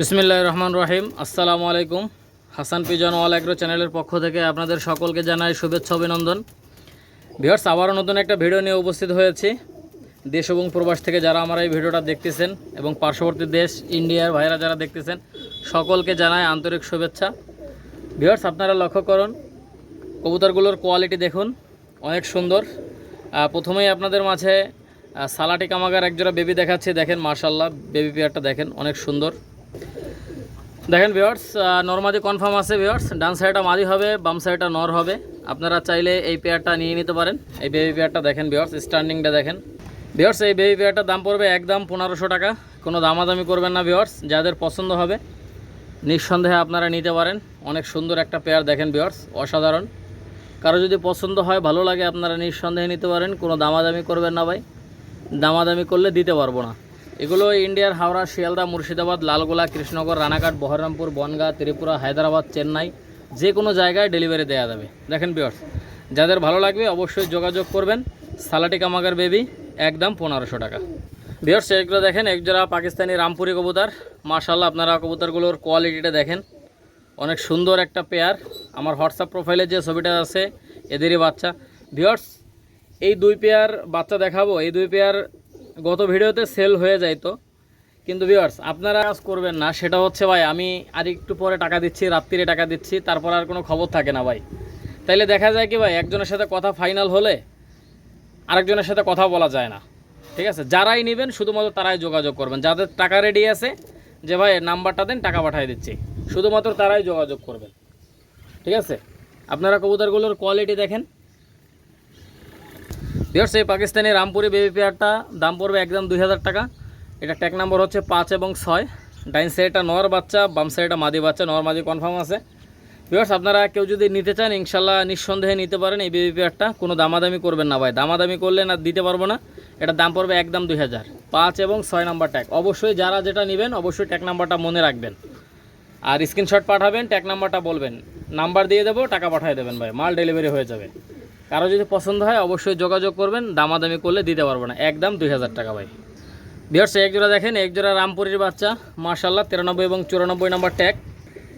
বিসমিল্লাহ রহমান রহিম। আসসালামু আলাইকুম। হাসান পিজন অল অ্যাগ্রো চ্যানেলের পক্ষ থেকে আপনাদের সকলকে জানাই শুভেচ্ছা, অভিনন্দন। ভিওর্স আবারও নতুন একটা ভিডিও নিয়ে উপস্থিত হয়েছি। দেশ এবং প্রবাস থেকে যারা আমার এই ভিডিওটা দেখতেছেন এবং পার্শ্ববর্তী দেশ, ইন্ডিয়ার ভাইরা যারা দেখতেছেন, সকলকে জানাই আন্তরিক শুভেচ্ছা। ভিওর্স আপনারা লক্ষ্য করুন, কবুতরগুলোর কোয়ালিটি দেখুন, অনেক সুন্দর। প্রথমেই আপনাদের মাঝে সালাটি কামাগার একজোড়া বেবি দেখাচ্ছি। দেখেন মার্শাল্লাহ বেবি পেয়ারটা দেখেন, অনেক সুন্দর। দেখেন ভিওর্স নর্মাদি কনফার্ম আছে ভিওর্স ডান সাইডটা মাদি হবে, বাম সাইডটা নর হবে। আপনারা চাইলে এই পেয়ারটা নিয়ে নিতে পারেন। এই বেবি পেয়ারটা দেখেন ভিওর্স স্ট্যান্ডিংটা দেখেন। ভিওর্স এই বেবি পেয়ারটার দাম পড়বে একদম পনেরোশো টাকা। কোনো দামাদামি করবেন না ভিওর্স যাদের পছন্দ হবে, নিঃসন্দেহে আপনারা নিতে পারেন। অনেক সুন্দর একটা পেয়ার দেখেন ভিওর্স অসাধারণ। কারও যদি পছন্দ হয়, ভালো লাগে, আপনারা নিঃসন্দেহে নিতে পারেন। কোনো দামাদামি করবেন না ভাই। দামাদামি করলে দিতে পারব না। এগুলো ইন্ডিয়ার হাওড়া, শিয়ালদা, মুর্শিদাবাদ, লালগোলা, কৃষ্ণনগর, রানাঘাট, বহরমপুর, বনগাঁ, ত্রিপুরা, হায়দ্রাবাদ, চেন্নাই যে কোনো জায়গায় ডেলিভারি দেওয়া যাবে। দেখেন বিয়ার্স যাদের ভালো লাগবে অবশ্যই যোগাযোগ করবেন। সালাটি কামাগার বেবি একদম পনেরোশো টাকা। বিয়ার্স এগুলো দেখেন, একজোড়া পাকিস্তানি রামপুরি কবুতর। মার্শাল্লাহ আপনারা কবুতরগুলোর কোয়ালিটিটা দেখেন। অনেক সুন্দর একটা পেয়ার আমার হোয়াটসঅ্যাপ প্রোফাইলে যে ছবিটা আছে, এদেরই বাচ্চা। ভিওর্স এই দুই পেয়ার বাচ্চা দেখাবো। এই দুই পেয়ার গত ভিডিওতে সেল হয়ে যাইতো কিন্তু ভিওর্স আপনারা কাজ করবেন না, সেটা হচ্ছে ভাই, আমি আর একটু পরে টাকা দিচ্ছি রাত্রিরে টাকা দিচ্ছি, তারপর আর কোনো খবর থাকে না ভাই। তাইলে দেখা যায় কি ভাই, একজনের সাথে কথা ফাইনাল হলে আরেকজনের সাথে কথা বলা যায় না। ঠিক আছে? যারাই নেবেন, শুধুমাত্র তারাই যোগাযোগ করবেন। যাদের টাকা রেডি আছে, যে ভাই, নাম্বারটা দেন, টাকা পাঠিয়ে দিচ্ছি। শুধুমাত্র তারাই যোগাযোগ করবেন। ঠিক আছে? আপনারা কবুতরগুলোর কোয়ালিটি দেখেন। বিয়ার্স এই পাকিস্তানি রামপুরি বেবি পেয়ারটা দাম পড়বে একদম দুই হাজার টাকা। এটা ট্যাক নাম্বার হচ্ছে পাঁচ এবং ছয়। ডাইন সাইডটা নর বাচ্চা, বাম সাইডটা মাদি বাচ্চা, নর মাদি কনফার্ম আছে। বিয়ার্স আপনারা কেউ যদি নিতে চান, ইনশাল্লাহ নিঃসন্দেহে নিতে পারেন এই বেবি পেয়ারটা কোনো দামাদামি করবেন না ভাই। দামাদামি করলে না, দিতে পারব না। এটা দাম পড়বে একদম দুই হাজার। পাঁচ এবং ছয় নাম্বার ট্যাগ অবশ্যই যারা যেটা নেবেন, অবশ্যই ট্যাগ নাম্বারটা মনে রাখবেন। আর স্ক্রিনশট পাঠাবেন ট্যাগ নাম্বারটা বলবেন। নাম্বার দিয়ে দেবো, টাকা পাঠিয়ে দেবেন ভাই। মাল ডেলিভারি হয়ে যাবে। কারও যদি পছন্দ হয়, অবশ্যই যোগাযোগ করবেন। দামাদামি করলে দিতে পারব না। একদম দুই হাজার টাকা ভাই। বিহার্স এক জোড়া দেখেন, এক জোড়া রামপুরির বাচ্চা। মার্শাল্লাহ তিরানব্বই এবং চুরানব্বই নম্বর ট্যাগ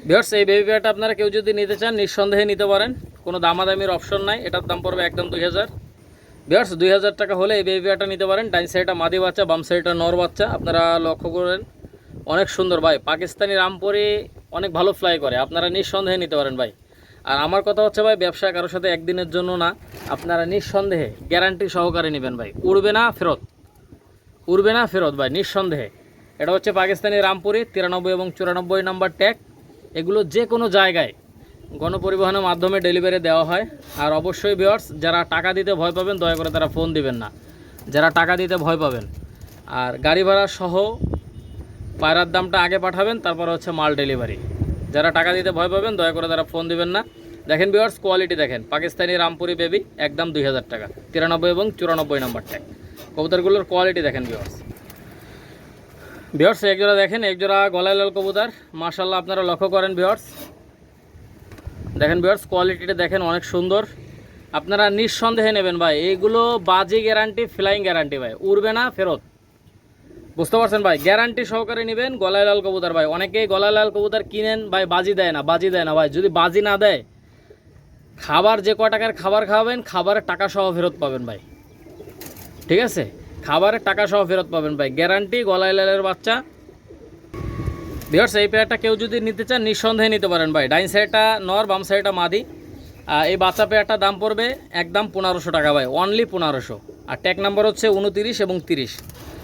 বিহার্স এই বেবি পেয়ারটা আপনারা কেউ যদি নিতে চান, নিঃসন্দেহে নিতে পারেন। কোনো দামাদামির অপশন নাই। এটার দাম পড়বে একদম দুই হাজার। বিহার্স দুই হাজার টাকা হলে এই বেবি পেয়ারটা নিতে পারেন। ডাইন সাইডটা মাদি বাচ্চা, বাম সাইডটা নর বাচ্চা। আপনারা লক্ষ্য করেন, অনেক সুন্দর ভাই। পাকিস্তানি রামপুরি অনেক ভালো ফ্লাই করে। আপনারা নিঃসন্দেহে নিতে পারেন ভাই। আর আমার কথা হচ্ছে ভাই, ব্যবসা কারোর সাথে একদিনের জন্য না। আপনারা নিঃসন্দেহে গ্যারান্টি সহকারে নেবেন ভাই। উড়বে না ফেরত। উড়বে না ফেরত ভাই, নিঃসন্দেহে। এটা হচ্ছে পাকিস্তানি রামপুরি, তিরানব্বই এবং চুরানব্বই নাম্বার ট্যাগ। এগুলো যে কোনো জায়গায় গণপরিবহনের মাধ্যমে ডেলিভারি দেওয়া হয়। আর অবশ্যই বিয়ার্স যারা টাকা দিতে ভয় পাবেন, দয়া করে তারা ফোন দিবেন না। যারা টাকা দিতে ভয় পাবেন। আর গাড়ি ভাড়া সহ পায়রার দামটা আগে পাঠাবেন, তারপর হচ্ছে মাল ডেলিভারি যারা টাকা দিতে ভয় পাবেন, দয়া করে তারা ফোন দিবেন না। দেখেন বিয়ার্স কোয়ালিটি দেখেন। পাকিস্তানি রামপুরি বেবি একদম দুই হাজার টাকা। তিরানব্বই এবং চুরানব্বই নাম্বার ট্যাগ কবুতরগুলোর কোয়ালিটি দেখেন বিয়ার্স বিয়ার্স একজোড়া দেখেন, একজোড়া গলায় লাল কবুতর। মার্শাল্লাহ আপনারা লক্ষ্য করেন বিয়ার্স দেখেন বিয়ার্স কোয়ালিটিটা দেখেন অনেক সুন্দর। আপনারা নিঃসন্দেহে নেবেন ভাই। এইগুলো বাজি গ্যারান্টি ফ্লাইং গ্যারান্টি ভাই। উড়বে না, ফেরত। বুঝতে পারছেন ভাই? গ্যারান্টি সহকারে নেবেন গলায় লাল কবুতর ভাই। অনেকেই গলায় লাল কবুতর কিনেন ভাই, বাজি দেয় না, বাজি দেয় না ভাই। যদি বাজি না দেয়, খাবার যে ক টাকার খাবার খাওয়াবেন, খাবারের টাকা সহ ফেরত পাবেন ভাই। ঠিক আছে? খাবারের টাকা সহ ফেরত পাবেন ভাই। গ্যারান্টি গলায় লালের বাচ্চা। বিহার্স এই পেয়ারটা কেউ যদি নিতে চান, নিঃসন্দেহে নিতে পারেন ভাই। ডাইন সাইডটা নর, বাম সাইডটা মাদি। এই বাচ্চা পেয়ারটা দাম পড়বে একদম পনেরোশো টাকা ভাই। অনলি পনেরোশো। আর ট্যাগ নাম্বার হচ্ছে উনতিরিশ এবং তিরিশ।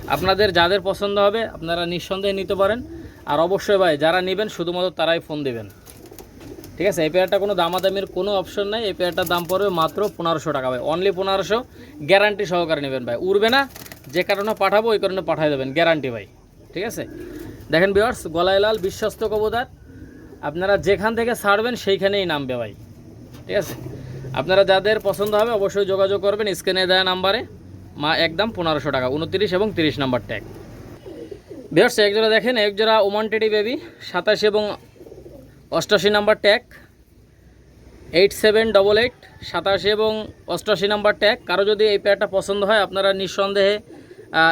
আপনাদের যাদের পছন্দ হবে, আপনারা নিঃসন্দেহে নিতে পারেন। আর অবশ্যই ভাই, যারা নেবেন, শুধুমাত্র তারাই ফোন দেবেন। ঠিক আছে? এই পেয়ারটা কোনো দামাদামির কোনো অপশন নাই। এই পেয়ারটার দাম পড়বে মাত্র পনেরোশো টাকা ভাই। অনলি পনেরোশো। গ্যারান্টি সহকারে নেবেন ভাই। উড়বে না। যে কারণে পাঠাবো, ওই কারণে পাঠিয়ে দেবেন। গ্যারান্টি ভাই। ঠিক আছে? দেখেন বিয়ার্স গলায় লাল, বিশ্বস্ত কবুতার। আপনারা যেখান থেকে ছাড়বেন, সেইখানেই নামবে ভাই। ঠিক আছে? আপনারা যাদের পছন্দ হবে, অবশ্যই যোগাযোগ করবেন। স্ক্রিনে দেওয়া নাম্বারে। মা, একদম পনেরোশো টাকা, উনত্রিশ এবং তিরিশ নাম্বার ট্যাগ বিয়ার্স এক জোড়া দেখেন এক জোড়া ওমান টেডি বেবি সাতাশ এবং অষ্টাশি number tag eight seven double eight সাতাশি এবং অষ্টাশি নাম্বার ট্যাগ কারও যদি এই পেয়ারটা পছন্দ হয়, আপনারা নিঃসন্দেহে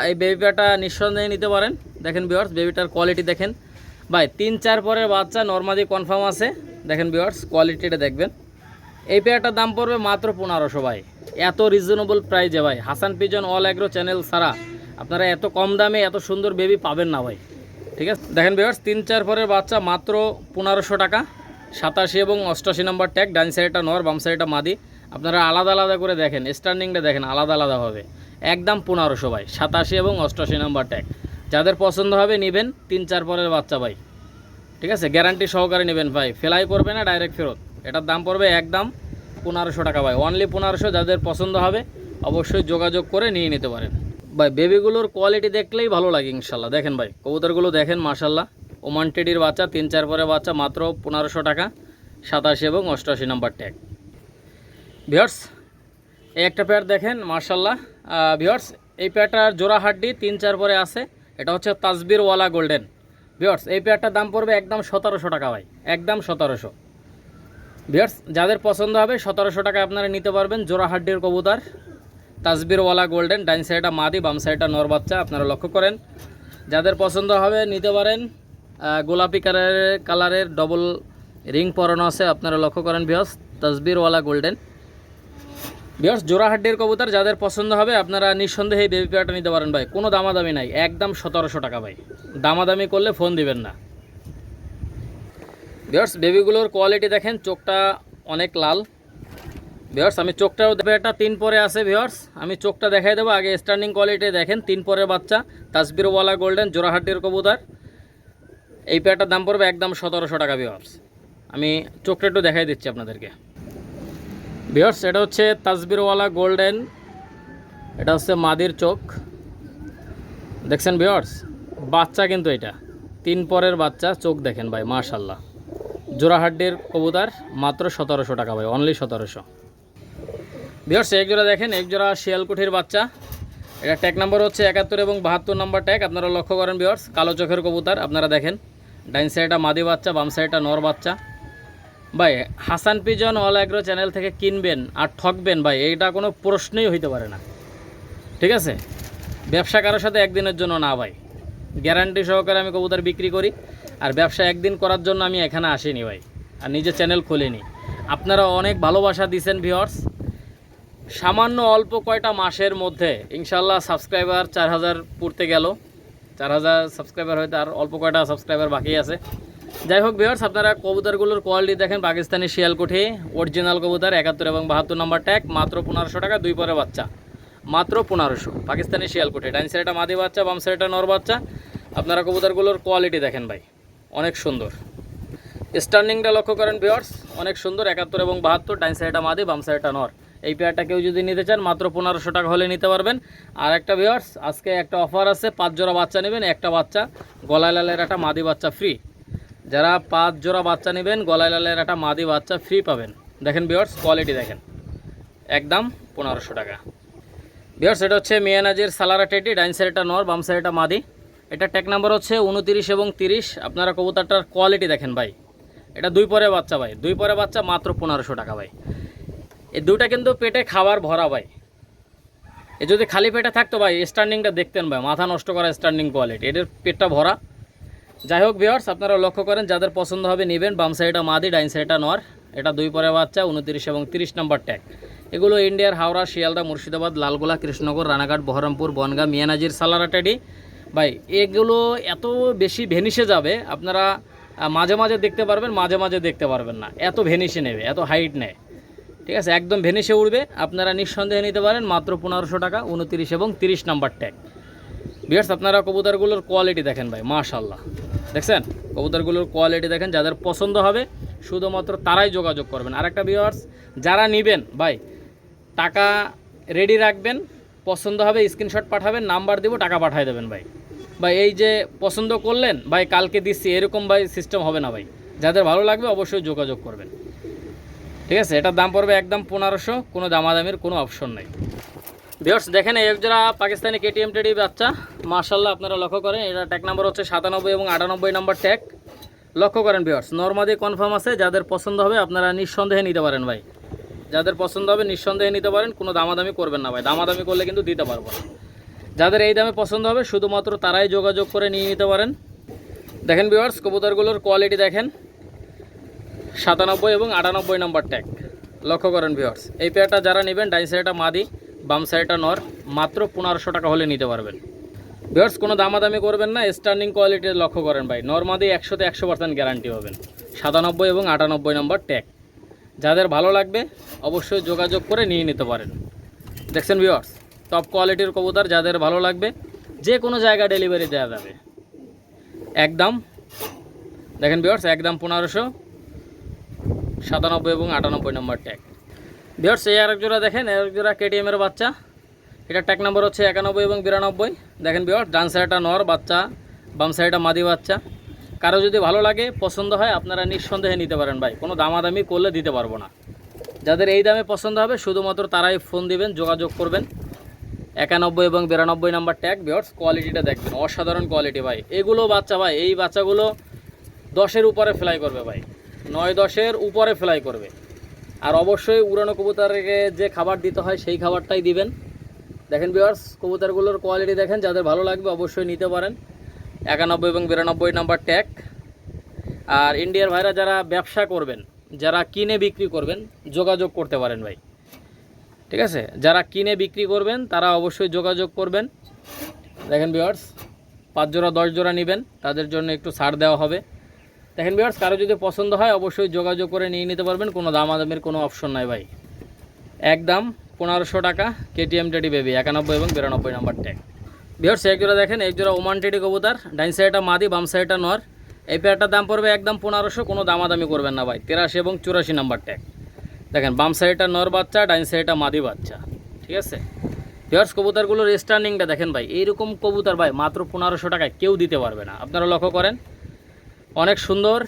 এই বেবি পেয়ারটা নিঃসন্দেহে নিতে পারেন। দেখেন বিয়ার্স বেবিটার কোয়ালিটি দেখেন। ভাই, তিন চার পরের বাচ্চা নর্মালি কনফার্ম আছে। দেখেন বিয়ার্স কোয়ালিটিটা দেখবেন। এই পেয়ারটার দাম পড়বে মাত্র পনেরোশো ভাই। এত রিজনেবল প্রাইজে ভাই। Hasan pigeon all agro channel ছাড়া আপনারা এত কম দামে এত সুন্দর বেবি পাবেন না ভাই। ঠিক আছে? দেখেন বিয়ার্স তিন, চার পরের বাচ্চা মাত্র পনেরোশো টাকা। সাতাশি এবং অষ্টাশি নম্বর ট্যাগ ডান সাইডটা নর, বাম সাইডটা মাদি। আপনারা আলাদা আলাদা করে দেখেন স্ট্যান্ডিংটা দেখেন, আলাদা আলাদাভাবে একদম পনেরোশো ভাই, সাতাশি এবং অষ্টাশি নম্বর ট্যাগ যাদের পছন্দ হবে নেবেন, তিন, চার পরের বাচ্চা ভাই। ঠিক আছে? গ্যারান্টি সহকারে নেবেন ভাই। ফেলাই করবে না ডাইরেক্ট ফেরত। এটার দাম পড়বে একদম পনেরোশো টাকা ভাই। অনলি পনেরোশো, যাদের পছন্দ হবে, অবশ্যই যোগাযোগ করে নিয়ে নিতে পারেন। ভাই বেবিগুলোর কোয়ালিটি দেখলেই ভালো লাগে ইনশাল্লাহ। দেখেন ভাই, কবুতরগুলো দেখেন, মাশাল্লাহ। ওমান টেডির বাচ্চা, তিন চার পরে বাচ্চা, মাত্র পনেরোশো টাকা, সাতাশি এবং অষ্টআশি নাম্বার ট্যাগ ভিওর্স এই একটা পেয়ার দেখেন মার্শাল্লাহ ভিওর্স এই পেয়ারটার জোড়া হাড্ডি তিন চার পরে আছে। এটা হচ্ছে তাজবিরওয়ালা গোল্ডেন ভিওর্স এই পেয়ারটার দাম পড়বে একদম সতেরোশো টাকা ভাই। একদম সতেরোশো। ভিওর্স যাদের পছন্দ হবে, সতেরোশো টাকা আপনারা নিতে পারবেন জোড়া হাড্ডির কবুতর তাজবিরওয়ালা গোল্ডেন, ডাইন সাইডটা মাদি, বাম সাইডটা নর বাচ্চা, আপনারা লক্ষ্য করেন। যাদের পছন্দ হবে, নিতে পারেন। গোলাপি কালারের কালারের ডবল রিং পরানো আছে, আপনারা লক্ষ্য করেন ভিওস তাজবিরওয়ালা গোল্ডেন। ভিওস জোড়াহাড্ডির কবুতর, যাদের পছন্দ হবে, আপনারা নিঃসন্দেহে বেবি পেয়ারটা নিতে পারেন ভাই। কোনো দামাদামি নাই, একদম সতেরোশো টাকা ভাই। দামাদামি করলে ফোন দিবেন না। ভিওর্স বেবিগুলোর কোয়ালিটি দেখেন, চোখটা অনেক লাল। ভিওর্স আমি চোখটাও একটা তিন পরে আছে ভিওর্স আমি চোখটা দেখাই দেবো, আগে স্ট্যান্ডিং কোয়ালিটি দেখেন, তিন পরের বাচ্চা। তাসবিরওয়ালা গোল্ডেন জোড়াহাড্ডির কবুতর। এই পেয়ারটার দাম পড়বে একদম সতেরোশো টাকা ভিওর্স আমি চোখটা একটু দেখাই দিচ্ছি আপনাদেরকে। ভিওর্স এটা হচ্ছে তাসবিরওয়ালা গোল্ডেন এটা হচ্ছে মাদির চোখ। দেখছেন ভিওর্স বাচ্চা কিন্তু এটা। তিন পরের বাচ্চা, চোখ দেখেন ভাই মাশাল্লাহ জোড়াহাড্ডির কবুতার মাত্র সতেরোশো টাকা ভাই অনলি সতেরোশো। ভিওর্স এক জোড়া দেখেন, এক জোড়া শিয়ালকুঠির বাচ্চা। এটা ট্যাগ নাম্বার হচ্ছে একাত্তর এবং বাহাত্তর নম্বর ট্যাগ আপনারা লক্ষ্য করেন ভিওর্স কালো চোখের কবুতার, আপনারা দেখেন। ডাইন সাইডটা মাদি বাচ্চা, বাম সাইডটা নর বাচ্চা। ভাই, Hasan pigeon all agro channel থেকে কিনবেন আর ঠকবেন ভাই, এইটা কোনো প্রশ্নই হইতে পারে না। ঠিক আছে? ব্যবসা কারোর সাথে একদিনের জন্য না ভাই। গ্যারান্টি সহকারে আমি কবুতর বিক্রি করি। আর ব্যবসা একদিন করার জন্য আমি এখানে আসিনি ভাই, আর নিজে চ্যানেল খুলিনি। আপনারা অনেক ভালোবাসা দিছেন ভিওর্স সামান্য অল্প কয়টা মাসের মধ্যে ইনশাল্লাহ সাবস্ক্রাইবার চার হাজার পড়তে গেল। চার হাজার সাবস্ক্রাইবার হয়তো আর অল্প কয়টা সাবস্ক্রাইবার বাকি আছে। যাই হোক ভিওর্স আপনারা কবুতরগুলোর কোয়ালিটি দেখেন, পাকিস্তানি শিয়ালকুঠি অরিজিনাল কবুতর, একাত্তর এবং বাহাত্তর নম্বর ট্যাগ মাত্র পনেরোশো টাকা, দুই পরে বাচ্চা। মাত্র পনেরোশো, পাকিস্তানি শিয়ালকুঠি। ডাইন সাইডটা মাদি বাচ্চা, বাম সাইডটা নর বাচ্চা। আপনারা কবুতরগুলোর কোয়ালিটি দেখেন ভাই। অনেক সুন্দর। স্টার্নিংটা লক্ষ্য করেন ভিওর্স অনেক সুন্দর, একাত্তর এবং বাহাত্তর ডাইন সাইডটা মাদি, বাম সাইডটা নর। এই পেয়ারটা কেউ যদি নিতে চান, মাত্র পনেরোশো টাকা হলে নিতে পারবেন। আর একটা ভিওর্স আজকে একটা অফার আছে, পাঁচ জোড়া বাচ্চা নেবেন, একটা বাচ্চা, গলায় লালের একটা মাদি বাচ্চা ফ্রি যারা পাঁচ জোড়া বাচ্চা নেবেন, গলায় লালের একটা মাদি বাচ্চা ফ্রি পাবেন। দেখেন ভিওর্স কোয়ালিটি দেখেন। একদম পনেরোশো টাকা। ভিওর্স এটা হচ্ছে মিয়ানাজির সালারা টেটি ডাইন সাইডটা নর, বাম সাইডটা মাদি। এটা ট্যাক নাম্বার হচ্ছে উনতিরিশ এবং তিরিশ। আপনারা কবুতরটার কোয়ালিটি দেখেন ভাই। এটা দুই পরে বাচ্চা ভাই। দুই পরে বাচ্চা মাত্র পনেরোশো টাকা ভাই। এই দুটা কিন্তু পেটে খাবার ভরা ভাই। এ যদি খালি পেটে থাকতো ভাই স্ট্যান্ডিংটা দেখতেন ভাই। মাথা নষ্ট করা স্ট্যান্ডিং কোয়ালিটি এদের পেটটা ভরা। যাই হোক ভিওর্স আপনারা লক্ষ্য করেন, যাদের পছন্দ হবে নেবেন। বাম সাইডটা মাদি, ডাইন সাইডটা নর। এটা দুই পরে বাচ্চা, উনতিরিশ এবং তিরিশ নম্বর ট্যাগ এগুলো ইন্ডিয়ার হাওড়া, শিয়ালদা, মুর্শিদাবাদ, লালগোলা, কৃষ্ণনগর, রানাঘাট, বহরমপুর, বনগা, মিয়ানাজির, সালারাটেডি ভাই, এগুলো এত বেশি ভেনিসে যাবে, আপনারা মাঝে মাঝে দেখতে পারবেন, মাঝে মাঝে দেখতে পারবেন না। এত ভেনিসে নেবে, এত হাইট নেয়। ঠিক আছে, একদম ভেনিসে উঠবে আপনারা নিঃসন্দেহে নিতে পারেন, মাত্র পনেরোশো টাকা, উনতিরিশ এবং তিরিশ নাম্বার ট্যাগ বিয়ার্স আপনারা কবুতরগুলোর কোয়ালিটি দেখেন ভাই মাশাল্লাহ দেখছেন? কবুতরগুলোর কোয়ালিটি দেখেন, যাদের পছন্দ হবে, শুধুমাত্র তারাই যোগাযোগ করবেন। আরেকটা বিয়ার্স যারা নেবেন, ভাই, টাকা রেডি রাখবেন, পছন্দ হবে স্ক্রিনশট পাঠাবেন, নাম্বার দেবো, টাকা পাঠিয়ে দেবেন, ভাই। ভাই, এই যে পছন্দ করলেন, ভাই, কালকে দিচ্ছি, এরকম ভাই সিস্টেম হবে না ভাই। যাদের ভালো লাগবে অবশ্যই যোগাযোগ করবেন। ঠিক আছে? এটার দাম পড়বে একদম পনেরোশো, কোনো দামাদামির কোনো অপশন নেই। ভিওর্স দেখেন, এই একজোড়া পাকিস্তানি কেটিএম টেডি বাচ্চা। মার্শাল্লাহ আপনারা লক্ষ্য করেন, এটা ট্যাগ নাম্বার হচ্ছে সাতানব্বই এবং আটানব্বই নাম্বার ট্যাগ লক্ষ্য করেন ভিওর্স নর্মাদি কনফার্ম আছে, যাদের পছন্দ হবে আপনারা নিঃসন্দেহে নিতে পারেন ভাই। যাদের পছন্দ হবে নিঃসন্দেহে নিতে পারেন, কোনো দামাদামি করবেন না ভাই। দামাদামি করলে কিন্তু দিতে পারব না। যাদের এই দামে পছন্দ হবে, শুধুমাত্র তারাই যোগাযোগ করে নিয়ে নিতে পারেন। দেখেন ভিউয়ার্স কবুতরগুলোর কোয়ালিটি দেখেন। সাতানব্বই এবং আটানব্বই নম্বর ট্যাগ লক্ষ্য করেন ভিউয়ার্স এই পেয়ারটা যারা নেবেন, ডাইন সাইডটা মাদি, বাম সাইডটা নর, মাত্র পনেরোশো টাকা হলে নিতে পারবেন। ভিউয়ার্স কোনো দামাদামি করবেন না স্টার্নিং কোয়ালিটি লক্ষ্য করেন ভাই। নর্মাদি একশোতে একশো পার্সেন্ট গ্যারান্টি পাবেন। সাতানব্বই এবং আটানব্বই নম্বর ট্যাগ যাদের ভালো লাগবে, অবশ্যই যোগাযোগ করে নিয়ে নিতে পারেন। দেখছেন ভিউয়ার্স টপ কোয়ালিটির কবুতর যাদের ভালো লাগবে যে কোনো জায়গায় ডেলিভারি দেওয়া যাবে। একদম, দেখেন ভিউয়ার্স একদম পনেরোশো সাতানব্বই এবং আটানব্বই নম্বর ট্যাগ ভিউয়ার্স এই আরেক জোড়া দেখেন এক জোড়া কেটিএম এর বাচ্চা। এটা ট্যাগ নাম্বার হচ্ছে একানব্বই এবং বিরানব্বই। দেখেন ভিউয়ার্স ডান সাইডটা নর বাচ্চা, বাম সাইডটা মাদি বাচ্চা। কারও যদি ভালো লাগে, পছন্দ হয়, আপনারা নিঃসন্দেহে নিতে পারেন ভাই। কোনো দামাদামি করলে দিতে পারব না। যাদের এই দামে পছন্দ হবে, শুধুমাত্র তারাই ফোন দিবেন, যোগাযোগ করবেন। একানব্বই এবং বিরানব্বই নাম্বার ট্যাগ বিয়ার্স কোয়ালিটিটা দেখবেন। অসাধারণ কোয়ালিটি ভাই। এগুলো বাচ্চা ভাই, এই বাচ্চাগুলো দশের উপরে ফ্লাই করবে ভাই। নয় দশের উপরে ফ্লাই করবে। আর অবশ্যই উড়ানো কবুতরকে যে খাবার দিতে হয়, সেই খাবারটাই দিবেন। দেখেন বিয়ার্স কবুতরগুলোর কোয়ালিটি দেখেন, যাদের ভালো লাগবে অবশ্যই নিতে পারেন। একানব্বই এবং বিরানব্বই নাম্বার ট্যাগ আর ইন্ডিয়ার ভাইরা যারা ব্যবসা করবেন, যারা কিনে বিক্রি করবেন, যোগাযোগ করতে পারেন ভাই। ঠিক আছে? যারা কিনে বিক্রি করবেন, তারা অবশ্যই যোগাযোগ করবেন। দেখেন বিয়ার্স পাঁচ জোড়া, দশ জোড়া নেবেন। তাদের জন্য একটু ছাড় দেওয়া হবে। দেখেন বিয়ার্স কারও যদি পছন্দ হয়, অবশ্যই যোগাযোগ করে নিয়ে নিতে পারবেন। কোনো দামাদামের কোনো অপশন নাই ভাই। একদম পনেরোশো টাকা কেটিএম টেডি বেবি একানব্বই এবং বিরানব্বই নাম্বার ট্যাগ বিহার এক জোড়া দেখেন, এক জোড়া ওমান টেডি কবুতার। ডাইন সাইডটা মাদি, বাম সাইডটা নর। এই পেয়ারটার দাম পড়বে একদম পনেরোশো, কোনো দামাদামি করবেন না ভাই। তেরাশি এবং চুরাশি নাম্বার ট্যাগ দেখেন, বাম সাইডটা নর বাচ্চা ডাইন সাইডটা মাদি বাচ্চা, ঠিক আছে? বিহার্স কবুতরগুলোর স্টার্নিংটা দেখেন ভাই, এইরকম কবুতর ভাই, মাত্র পনেরোশো টাকায় কেউ দিতে পারবে না। আপনারা লক্ষ্য করেন, অনেক সুন্দর।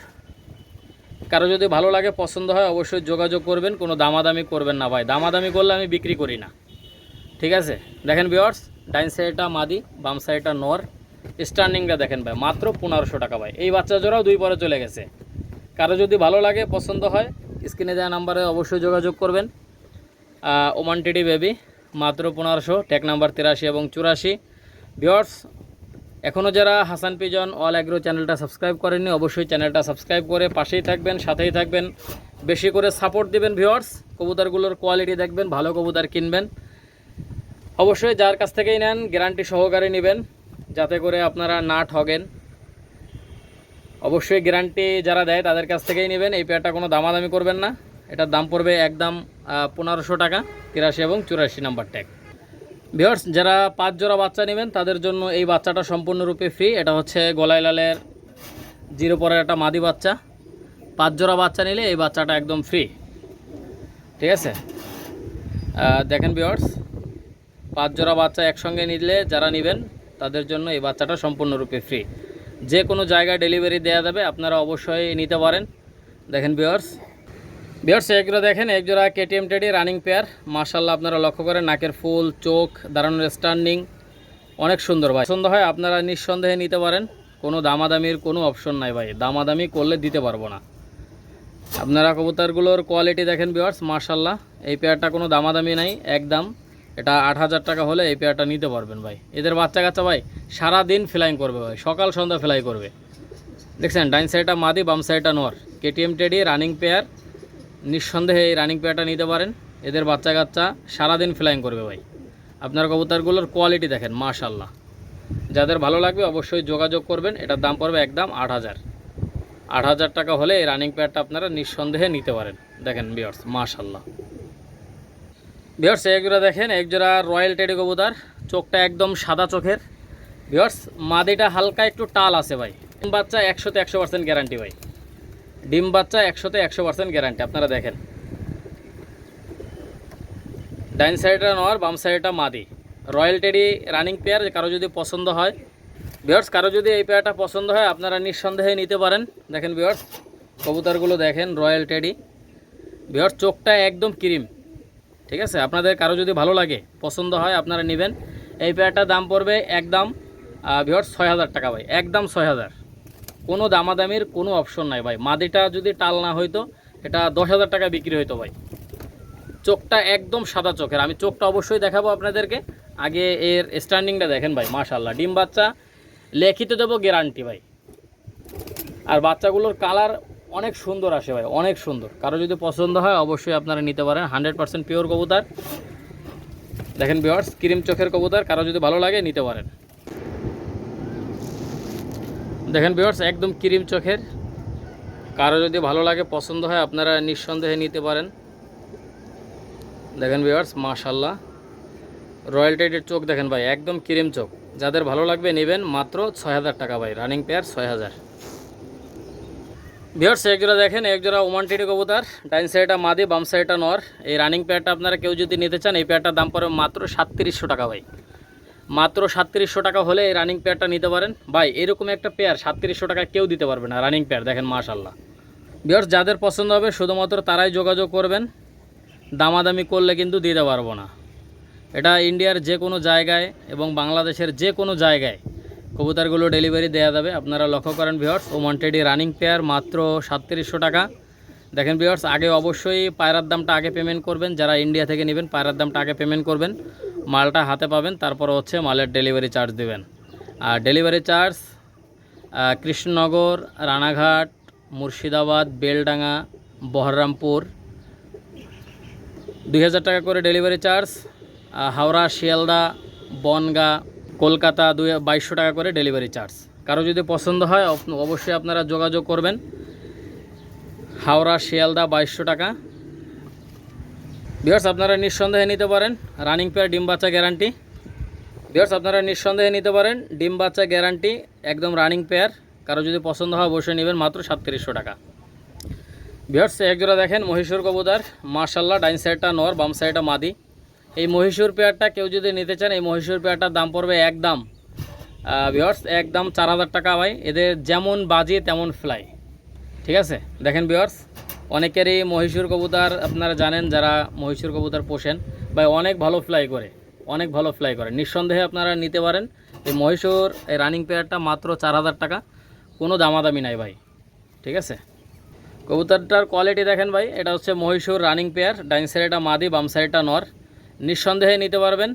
কারও যদি ভালো লাগে, পছন্দ হয়, অবশ্যই যোগাযোগ করবেন, কোনো দামাদামি করবেন না ভাই। দামাদামি করলে আমি বিক্রি করি না, ঠিক আছে? দেখেন বিয়ার্স ডাইন সাইডটা মাদি, বাম সাইডটা নর। স্টার্নিংটা দেখেন ভাই, মাত্র পনেরোশো টাকা ভাই। এই বাচ্চা জোড়াও দুই পরে চলে গেছে। কারও যদি ভালো লাগে, পছন্দ হয় স্ক্রিনে দেওয়া নাম্বারে অবশ্যই যোগাযোগ করবেন। ওমান টিডি বেবি, মাত্র পনেরোশো ট্যাগ নাম্বার তিরাশি এবং চুরাশি। বিয়ার্স এখনও যারা হাসান পিজন অল অ্যাগ্রো চ্যানেলটা সাবস্ক্রাইব করেননি, অবশ্যই চ্যানেলটা সাবস্ক্রাইব করে পাশেই থাকবেন, সাথেই থাকবেন। বেশি করে সাপোর্ট দিবেন ভিউয়ার্স, কবুতরগুলোর কোয়ালিটি দেখবেন, ভালো কবুতর কিনবেন। অবশ্যই যার কাছ থেকেই নেন, গ্যারান্টি সহকারে নেবেন, যাতে করে আপনারা না ঠগেন অবশ্যই গ্যারান্টি যারা দেয় তাদের কাছ থেকেই নেবেন। এই পেয়ারটা কোনো দামাদামি করবেন না। এটার দাম পড়বে একদম পনেরোশো টাকা, তিরাশি এবং চুরাশি নাম্বার ট্যাগ ভিওর্স যারা পাঁচ জোড়া বাচ্চা নেবেন, তাদের জন্য এই বাচ্চাটা সম্পূর্ণরূপে ফ্রি এটা হচ্ছে গলায় লালের জিরো পরের একটা মাদি বাচ্চা। পাঁচ জোড়া বাচ্চা নিলে এই বাচ্চাটা একদম ফ্রি ঠিক আছে? দেখেন ভিওর্স পাঁচ জোড়া বাচ্চা একসঙ্গে নিলে যারা নেবেন, তাদের জন্য এই বাচ্চাটা সম্পূর্ণরূপে ফ্রি যে কোনো জায়গায় ডেলিভারি দেওয়া যাবে, আপনারা অবশ্যই নিতে পারেন। দেখেন ভিওর্স বিয়ার্স একজোড়া দেখেন একজোড়া কেটিএম টেডি রানিং পেয়ার মার্শাল্লাহ আপনারা লক্ষ্য করেন, নাকের ফুল, চোখ দাঁড়ানোর স্ট্যান্ডিং অনেক সুন্দর ভাই। পছন্দ হয়, আপনারা নিঃসন্দেহে নিতে পারেন। কোনো দামাদামির কোনো অপশন নাই ভাই। দামাদামি করলে দিতে পারব না। আপনারা কবুতরগুলোর কোয়ালিটি দেখেন বিয়ার্স মার্শাল্লাহ এই পেয়ারটা কোনো দামাদামি নাই, একদম। এটা আট হাজার টাকা হলে এই পেয়ারটা নিতে পারবেন ভাই। এদের বাচ্চা কাচ্চা ভাই সারা দিন ফ্লাইং করবে ভাই, সকাল সন্ধ্যা ফ্লাই করবে। দেখছেন, ডাইন সাইডটা মাদি, বাম সাইডটা নর কেটিএম টেডি রানিং পেয়ার নিঃসন্দেহে এই রানিং পেয়ারটা নিতে পারেন। এদের বাচ্চা কাচ্চা সারাদিন ফ্লাইং করবে ভাই। আপনার কবুতরগুলোর কোয়ালিটি দেখেন মাশাল্লাহ যাদের ভালো লাগবে অবশ্যই যোগাযোগ করবেন, এটার দাম পড়বে একদম আট হাজার। আট হাজার টাকা হলে এই রানিং পেয়ারটা আপনারা নিঃসন্দেহে নিতে পারেন। দেখেন বিয়ার্স মাশাল্লাহ বিয়ার্স একজোড়া দেখেন একজোড়া রয়্যাল টেডি কবুতার, চোখটা একদম সাদা চোখের। বিয়ার্স মাদিটা হালকা একটু টাল আছে ভাই। ডিম বাচ্চা একশোতে একশো পার্সেন্ট গ্যারান্টি ভাই। ডিম বাচ্চা একশোতে একশো পার্সেন্ট গ্যারান্টি আপনারা দেখেন। ডাইন সাইডটা নর, বাম সাইডটা মাদি। রয়্যাল টেডি রানিং পেয়ার কারও যদি পছন্দ হয়। বিয়ার্স কারও যদি এই পেয়ারটা পছন্দ হয়, আপনারা নিঃসন্দেহে নিতে পারেন। দেখেন বিয়ার্স কবুতারগুলো দেখেন রয়্যাল টেডি বিয়ার্স চোখটা একদম ক্রিম। ঠিক আছে? আপনাদের কারও যদি ভালো লাগে, পছন্দ হয়, আপনারা নেবেন। এই পেয়ারটার দাম পড়বে একদম বিয়ার্স ছয় হাজার টাকা ভাই, একদম ছয় হাজার। কোনো দামাদামির কোনো অপশন নাই ভাই। মাদিটা যদি টাল না হইতো, এটা দশ হাজার টাকা বিক্রি হইতো ভাই। চোখটা একদম সাদা চোখের। আমি চোখটা অবশ্যই দেখাবো আপনাদেরকে। আগে এর স্ট্যান্ডিংটা দেখেন ভাই মাশাল্লাহ ডিম বাচ্চা, লেখিত দেবো গ্যারান্টি ভাই। আর বাচ্চাগুলোর কালার অনেক সুন্দর আসে ভাই, অনেক সুন্দর। কারও যদি পছন্দ হয়, অবশ্যই আপনারা নিতে পারেন। হান্ড্রেড পার্সেন্ট পিওর কবুতার। দেখেন বিয়ার্স ক্রিম চোখের কবুতার। কারও যদি ভালো লাগে, নিতে পারেন। দেখেন বিয়ার্স একদম ক্রিম চোখের। কারও যদি ভালো লাগে, পছন্দ হয়, আপনারা নিঃসন্দেহে নিতে পারেন। দেখেন বিয়ার্স মাশাল্লাহ রয়্যাল টাইটের চোখ দেখেন ভাই, একদম ক্রিম চোখ। যাদের ভালো লাগবে, নেবেন মাত্র ছয় হাজার টাকা ভাই। রানিং পেয়ার ছয় হাজার। বিয়ার্স একজোড়া দেখেন, একজোড়া ওমান টিটি কবুতার। ডাইন সাইডটা মাদি, বাম সাইডটা নর। এই রানিং পেয়ারটা আপনারা কেউ যদি নিতে চান, এই পেয়ারটার দাম পড়বে মাত্র সাতত্রিশশো টাকা ভাই। মাত্র সাতত্রিশশো টাকা হলে এই রানিং পেয়ারটা নিতে পারেন। ভাই, এরকম একটা পেয়ার সাতত্রিশশো টাকা কেউ দিতে পারবে না, রানিং প্যাড দেখেন মাশাল্লাহ বিয়ার্স যাদের পছন্দ হবে, শুধুমাত্র তারাই যোগাযোগ করবেন। দামাদামি করলে কিন্তু দিতে পারব না। এটা ইন্ডিয়ার যে কোনো জায়গায় এবং বাংলাদেশের যে কোনো জায়গায় কবুতরগুলো ডেলিভারি দেওয়া যাবে। আপনারা লক্ষ্য করেন ভিওর্স ওমান টেডি রানিং পেয়ার মাত্র সাতত্রিশশো টাকা। দেখেন ভিওর্স আগে অবশ্যই পায়রার দামটা আগে পেমেন্ট করবেন। যারা ইন্ডিয়া থেকে নেবেন, পায়রার দামটা আগে পেমেন্ট করবেন। মালটা হাতে পাবেন, তারপর হচ্ছে মালের ডেলিভারি চার্জ দেবেন। আর ডেলিভারি চার্জ কৃষ্ণনগর, রানাঘাট, মুর্শিদাবাদ, বেলডাঙ্গা বহররামপুর দুই হাজার টাকা করে ডেলিভারি চার্জ হাওড়া, শিয়ালদা, বনগা কলকাতা দুই বাইশশো টাকা করে ডেলিভারি চার্জ। কারও যদি পছন্দ হয় অবশ্যই আপনারা যোগাযোগ করবেন। হাওড়া, শিয়ালদা, বাইশশো টাকা। বিয়ার্স আপনারা নিঃসন্দেহে নিতে পারেন রানিং পেয়ার ডিম বাচ্চা গ্যারান্টি। বিয়ার্স আপনারা নিঃসন্দেহে নিতে পারেন ডিম বাচ্চা গ্যারান্টি, একদম রানিং পেয়ার। কারও যদি পছন্দ হয়, অবশ্যই নেবেন মাত্র সাতত্রিশশো টাকা। বিয়ার্স একজোড়া দেখেন মহীশূর কবুতার। মার্শাল্লাহ ডাইন সাইডটা নর, বাম সাইডটা মাদি। এই মহীশূর পেয়ারটা কেউ যদি নিতে চান, এই মহীশূর পেয়ারটার দাম পড়বে একদম বিয়ার্স একদম চার হাজার টাকা ভাই। এদের যেমন বাজে তেমন ফ্লাই ঠিক আছে? দেখেন বিয়ার্স অনেকেরই মহীশূর কবুতর আপনারা জানেন, যারা মহীশূর কবুতর পোষেন, ভাই অনেক ভালো ফ্লাই করে, অনেক ভালো ফ্লাই করে। নিঃসন্দেহে আপনারা নিতে পারেন। এই মহীশূর, এই রানিং পেয়ারটা মাত্র চার হাজার টাকা, কোনো দামাদামি নাই ভাই। ঠিক আছে? কবুতরটার কোয়ালিটি দেখেন ভাই, এটা হচ্ছে মহীশূর রানিং পেয়ার ডাইন সাইডটা মাদি, বাম সাইডটা নর। নিঃসন্দেহে নিতে পারবেন।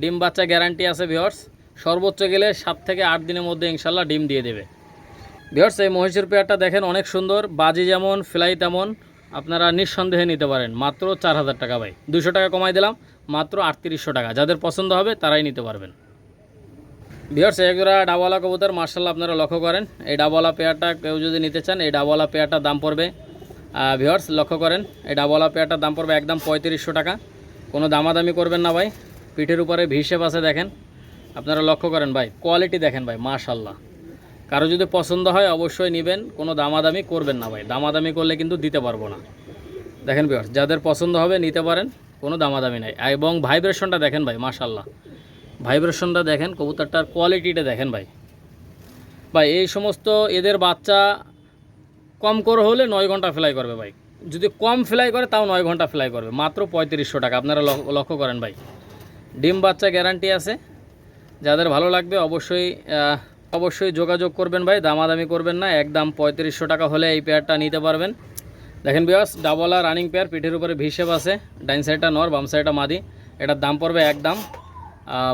ডিম বাচ্চা গ্যারান্টি আছে ভিওর্স সর্বোচ্চ গেলে সাত থেকে আট দিনের মধ্যে ইনশাল্লাহ ডিম দিয়ে দেবে। ভিওর্স এই মহিষের পেয়ারটা দেখেন অনেক সুন্দর। বাজি যেমন, ফ্লাই তেমন, আপনারা নিঃসন্দেহে নিতে পারেন। মাত্র চার হাজার টাকা ভাই। দুশো টাকা কমাই দিলাম, মাত্র আটত্রিশশো টাকা। যাদের পছন্দ হবে, তারাই নিতে পারবেন। ভিওর্স একজোড়া ডাবওয়ালা কবুতর মার্শাল্লাহ আপনারা লক্ষ্য করেন। এই ডাবওয়ালা পেয়ারটা কেউ যদি নিতে চান, এই ডাবওয়ালা পেয়ারটার দাম পড়বে। ভিওর্স লক্ষ্য করেন, এই ডাবওয়ালা পেয়ারটার দাম পড়বে একদম পঁয়ত্রিশশো টাকা। কোনো দামাদামি করবেন না ভাই। পিঠের উপরে ভিসেপ আছে দেখেন। আপনারা লক্ষ্য করেন ভাই কোয়ালিটি দেখেন ভাই মাশাল্লাহ কারও যদি পছন্দ হয় অবশ্যই নেবেন, কোনো দামাদামি করবেন না ভাই। দামাদামি করলে কিন্তু দিতে পারব না। দেখেন ভিওর্স যাদের পছন্দ হবে নিতে পারেন, কোনো দামাদামি নাই। এবং ভাইব্রেশনটা দেখেন ভাই মাশাল্লাহ ভাইব্রেশনটা দেখেন, কবুতরটার কোয়ালিটিটা দেখেন ভাই। ভাই, এই সমস্ত এদের বাচ্চা কম করে হলে নয় ঘণ্টা ফ্লাই করবে ভাই। যদি কম ফ্লাই করে, তাও নয় ঘণ্টা ফ্লাই করবে। মাত্র পঁয়ত্রিশশো টাকা। আপনারা লক- লক্ষ্য করেন ভাই। ডিম বাচ্চা গ্যারান্টি আছে। যাদের ভালো লাগবে, অবশ্যই অবশ্যই যোগাযোগ করবেন ভাই। দামাদামি করবেন না। একদম পঁয়ত্রিশশো টাকা হলে এই পেয়ারটা নিতে পারবেন। দেখেন বিয়াস ডাবলা রানিং পেয়ার পিঠের উপরে ভিসেপ আছে। ডাইন সাইডটা নর, বাম সাইডটা মাদি। এটার দাম পড়বে একদম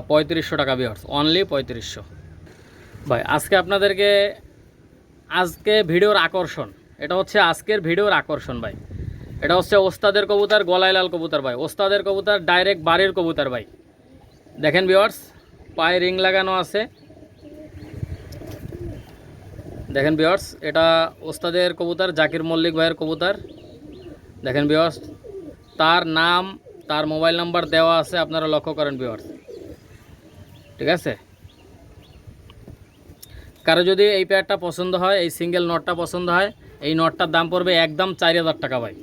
পঁয়ত্রিশশো টাকা বিয়ার্স অনলি পঁয়ত্রিশশো। ভাই, আজকে আপনাদেরকে, আজকে ভিডিওর আকর্ষণ। এটা হচ্ছে আজকের ভিডিওর আকর্ষণ ভাই। এটা হচ্ছে ওস্তাদের কবুতর, গলায় লাল কবুতর ভাই। ওস্তাদের কবুতর ডাইরেক্ট বাড়ির কবুতর ভাই। দেখেন বিওয়ার্স পায়ে রিং লাগানো আছে। দেখেন বিওয়ার্স এটা ওস্তাদের কবুতর, জাকির মল্লিক ভাইয়ের কবুতর। দেখেন বিওয়ার্স তার নাম, তার মোবাইল নাম্বার দেওয়া আছে, আপনারা লক্ষ্য করেন বিওয়ার্স ঠিক আছে? কারও যদি এই পেয়ারটা পছন্দ হয়, এই সিঙ্গেল নটটা পছন্দ হয় এই নটটার দাম পড়বে একদম চার হাজার টাকা ভাই।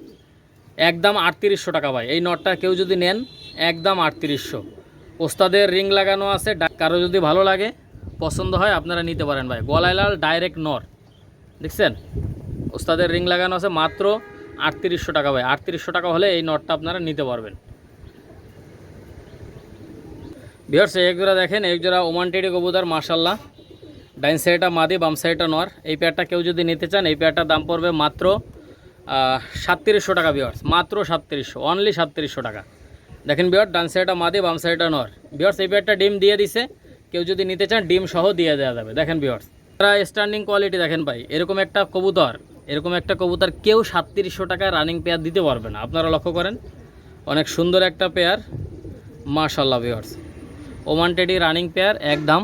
একদম আটত্রিশশো টাকা ভাই। এই নটটা কেউ যদি নেন, একদম আটত্রিশশো। ওস্তাদের রিং লাগানো আছে কারও যদি ভালো লাগে, পছন্দ হয়, আপনারা নিতে পারেন ভাই। গলায় লাল ডাইরেক্ট নর দেখছেন? ওস্তাদের রিং লাগানো আছে মাত্র আটত্রিশশো টাকা ভাই। আটত্রিশশো টাকা হলে এই নটটা আপনারা নিতে পারবেন। বিহার্স এক জোড়া দেখেন, এক জোড়া ওমান টেডি কবুতর মার্শাল্লাহ ডাইন সাইডটা মাদি, বাম সাইডটা নর। এই পেয়ারটা কেউ যদি নিতে চান, এই পেয়ারটার দাম পড়বে মাত্র সাতত্রিশশো টাকা বিয়ার্স মাত্র সাতত্রিশশো অনলি সাতত্রিশশো টাকা। দেখেন বিয়ার ডান সাইডটা মাদি, বাম সাইডটা নর। বিয়ার্স এই পেয়ারটা ডিম দিয়ে দিছে। কেউ যদি নিতে চান, ডিম সহ দিয়ে দেওয়া যাবে। দেখেন বিয়ার্স তারা স্ট্যান্ডিং কোয়ালিটি দেখেন ভাই, এরকম একটা কবুতর, এরকম একটা কবুতর কেউ সাতত্রিশশো টাকায় রানিং পেয়ার দিতে পারবে না। আপনারা লক্ষ্য করেন, অনেক সুন্দর একটা পেয়ার মাশাল্লাহ ভিওর্স ওমান টেডি রানিং পেয়ার একদম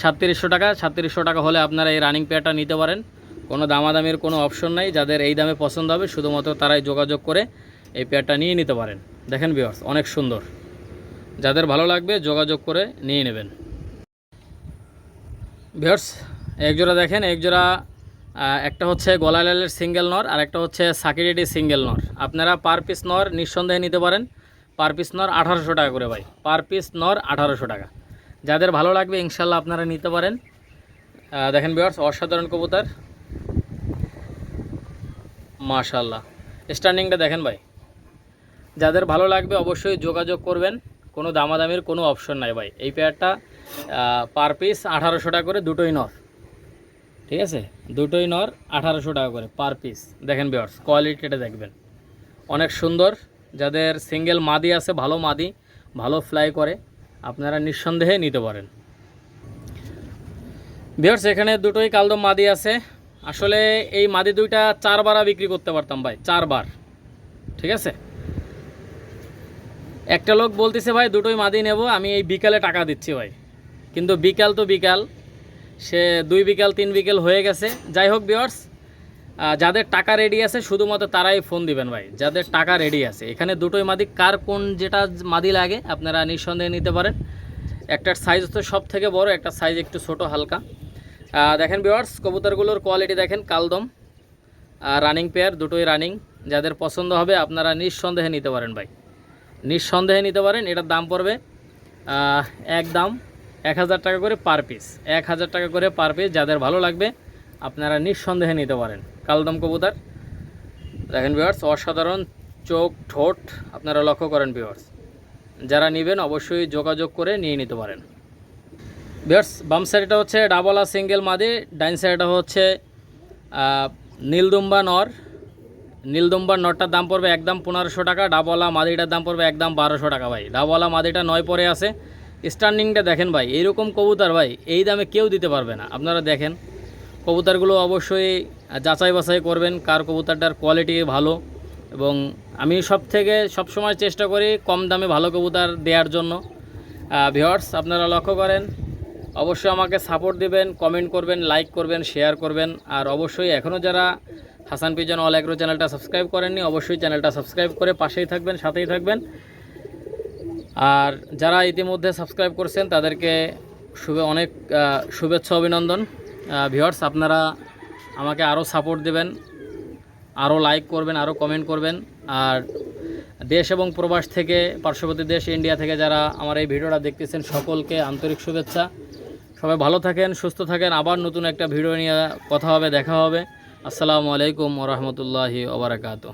সাতত্রিশশো টাকা সাতত্রিশশো টাকা হলে আপনারা এই রানিং পেয়ারটা নিতে পারেন। কোনো দামাদামির কোনো অপশন নাই, যাদের এই দামে পছন্দ হবে, শুধুমাত্র তারাই যোগাযোগ করে এই পেয়ারটা নিয়ে নিতে পারেন। দেখেন ভিওর্স অনেক সুন্দর। যাদের ভালো লাগবে, যোগাযোগ করে নিয়ে নেবেন। ভিওর্স একজোড়া দেখেন, একজোড়া একটা হচ্ছে গলালালের সিঙ্গেল নর, আর একটা হচ্ছে সাকিরেডি সিঙ্গেল নর। আপনারা পার পিস নর নিঃসন্দেহে নিতে পারেন। পার পিস নর আঠারোশো টাকা করে ভাই। পার পিস নর আঠারোশো টাকা। যাদের ভালো লাগবে, ইনশাল্লাহ আপনারা নিতে পারেন। দেখেন ভিওর্স অসাধারণ কবুতর। মাশাল্লাহ স্ট্যান্ডিংটা দেখেন ভাই। যাদের ভালো লাগবে, অবশ্যই যোগাযোগ করবেন। কোনো দামাদামির কোনো অপশন নাই ভাই। এই পেয়ারটা পার পিস আঠারোশো টাকা করে, দুটোই নর। ঠিক আছে? দুটোই নর, আঠারোশো টাকা করে পার পিস দেখেন বিয়ার্স কোয়ালিটিটা দেখবেন। অনেক সুন্দর। যাদের সিঙ্গেল মাদি আছে, ভালো মাদি, ভালো ফ্লাই করে। আপনারা নিঃসন্দেহে নিতে পারেন। বিয়ার্স এখানে দুটোই কালদম মাদি আছে। আসলে এই মাদি দুইটা চারবার বিক্রি করতে পারতাম ভাই, চারবার। ঠিক আছে? একটা লোক বলতেছে, ভাই, দুটোই মাদি নেব, আমি এই বিকালে টাকা দিচ্ছি ভাই। কিন্তু বিকাল তো বিকাল, সে দুই বিকাল, তিন বিকেল হয়ে গেছে। যাই হোক বিয়ার্স যাদের টাকা রেডি আছে, শুধুমাত্র তারাই ফোন দিবেন ভাই। যাদের টাকা রেডি আছে। এখানে দুটোই মাদি, কার কোন যেটা মাদি লাগে, আপনারা নিঃসন্দেহে নিতে পারেন। একটার সাইজ তো সব থেকে বড়, একটা সাইজ একটু ছোট, হালকা। দেখেন বিওয়ার্স কবুতরগুলোর কোয়ালিটি দেখেন, কালদম। রানিং পেয়ার দুটোই রানিং যাদের পছন্দ হবে, আপনারা নিঃসন্দেহে নিতে পারেন ভাই। নিঃসন্দেহে নিতে পারেন, এটার দাম পড়বে এক দাম, এক হাজার টাকা করে পার পিস এক হাজার টাকা করে পার পিস যাদের ভালো লাগবে আপনারা নিঃসন্দেহে নিতে পারেন। কালদম কবুতর। দেখেন ভিওয়ার্স অসাধারণ চোখ, ঠোঁট আপনারা লক্ষ্য করেন ভিওয়ার্স যারা নেবেন অবশ্যই যোগাযোগ করে নিয়ে নিতে পারেন। ভিওয়ার্স বাম সাইডটা হচ্ছে ডাবলা সিঙ্গেল মাদি, ডাইন সাইডটা হচ্ছে নীলদুম্বা নর। নীলদুম্বার নটটার দাম পড়বে একদম পনেরোশো টাকা ডাবলা মাদিটার দাম পড়বে একদম বারোশো টাকা ভাই। ডাবলা মাদিটা নয় পরে আছে। স্ট্যান্ডিংটা দেখেন ভাই এইরকম কবুতর ভাই, এই দামে কেউ দিতে পারবে না। আপনারা দেখেন। কবুতরগুলো অবশ্যই যাচাই বাছাই করবেন কার কবুতরটার কোয়ালিটি ভালো এবং আমি সব থেকে সবসময় চেষ্টা করি কম দামে ভালো কবুতর দেওয়ার জন্য। ভিওয়ার্স আপনারা লক্ষ্য করেন, অবশ্যই আমাকে সাপোর্ট দিবেন কমেন্ট করবেন লাইক করবেন শেয়ার করবেন। আর অবশ্যই এখনও যারা হাসান পিজন অল অ্যাগ্রো চ্যানেলটা সাবস্ক্রাইব করেননি, অবশ্যই চ্যানেলটা সাবস্ক্রাইব করে পাশেই থাকবেন, সাথেই থাকবেন। আর যারা ইতিমধ্যে সাবস্ক্রাইব করছেন, তাদেরকে শুভে অনেক শুভেচ্ছা, অভিনন্দন। ভিওয়ার্স আপনারা আমাকে আরও সাপোর্ট দেবেন, আরও লাইক করবেন, আরও কমেন্ট করবেন। আর দেশ এবং প্রবাস থেকে, পার্শ্ববর্তী দেশ ইন্ডিয়া থেকে যারা আমার এই ভিডিওটা দেখতেছেন, সকলকে আন্তরিক শুভেচ্ছা। সবাই ভালো থাকেন, সুস্থ থাকেন। আবার নতুন একটা ভিডিও নিয়ে কথা হবে, দেখা হবে। আসসালামু আলাইকুম ওরহমতুল্লাহি ওবরাকাতু